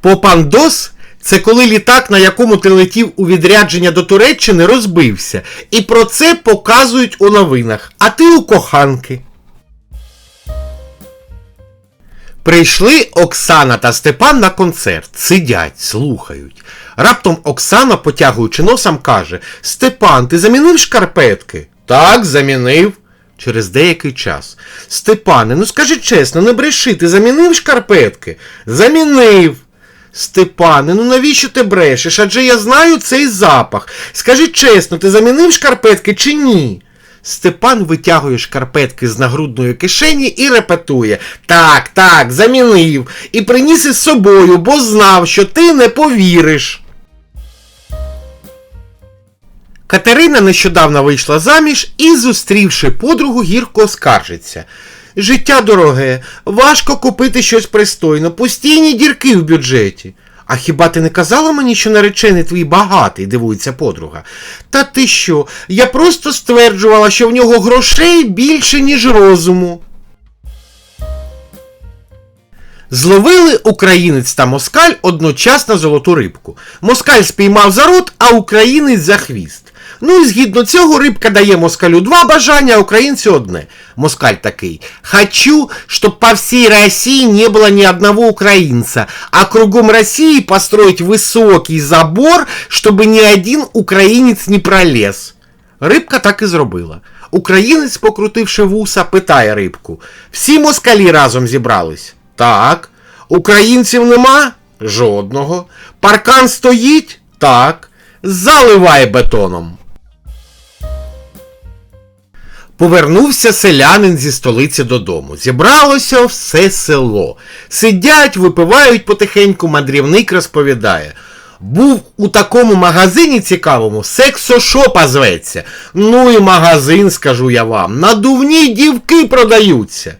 Попандос це коли літак, на якому ти летів у відрядження до Туреччини, розбився. І про це показують у новинах. А ти у коханки. Прийшли Оксана та Степан на концерт, сидять, слухають. Раптом Оксана, потягуючи носом, каже: Степан, ти замінив шкарпетки? Так, замінив. Через деякий час. Степане, ну скажи чесно, не бреши, ти замінив шкарпетки? Замінив. Степане, ну навіщо ти брешеш? Адже я знаю цей запах. Скажи чесно, ти замінив шкарпетки чи ні? Степан витягує шкарпетки з нагрудної кишені і репетує. Так, так, замінив. І приніс із собою, бо знав, що ти не повіриш. Катерина нещодавно вийшла заміж і, зустрівши подругу, гірко скаржиться. Життя дороге, важко купити щось пристойно, постійні дірки в бюджеті. А хіба ти не казала мені, що наречений твій багатий, дивується подруга. Та ти що? Я просто стверджувала, що в нього грошей більше, ніж розуму. Зловили українець та москаль одночасно золоту рибку. Москаль спіймав за рот, а українець за хвіст. Ну і згідно цього рибка дає москалю два бажання, а українцю одне. Москаль такий. Хочу, щоб по всій Росії не было ни одного украинца, а кругом России построить высокий забор, чтобы ни один українець не пролез. Рибка так і зробила. Українець, покрутивши вуса, питає рибку: Всі москалі разом зібрались? Так. Українців нема? Жодного. Паркан стоїть? Так. Заливай бетоном. Повернувся селянин зі столиці додому. Зібралося все село. Сидять, випивають потихеньку, мандрівник розповідає. Був у такому магазині цікавому, сексошопа зветься. Ну і магазин, скажу я вам. Надувні дівки продаються.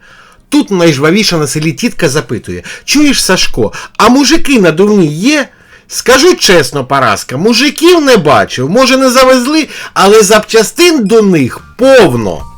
Тут найжвавіша на селі тітка запитує: Чуєш, Сашко, а мужики надувні є? Скажу чесно, Параска, мужиків не бачив, може не завезли, але запчастин до них повно.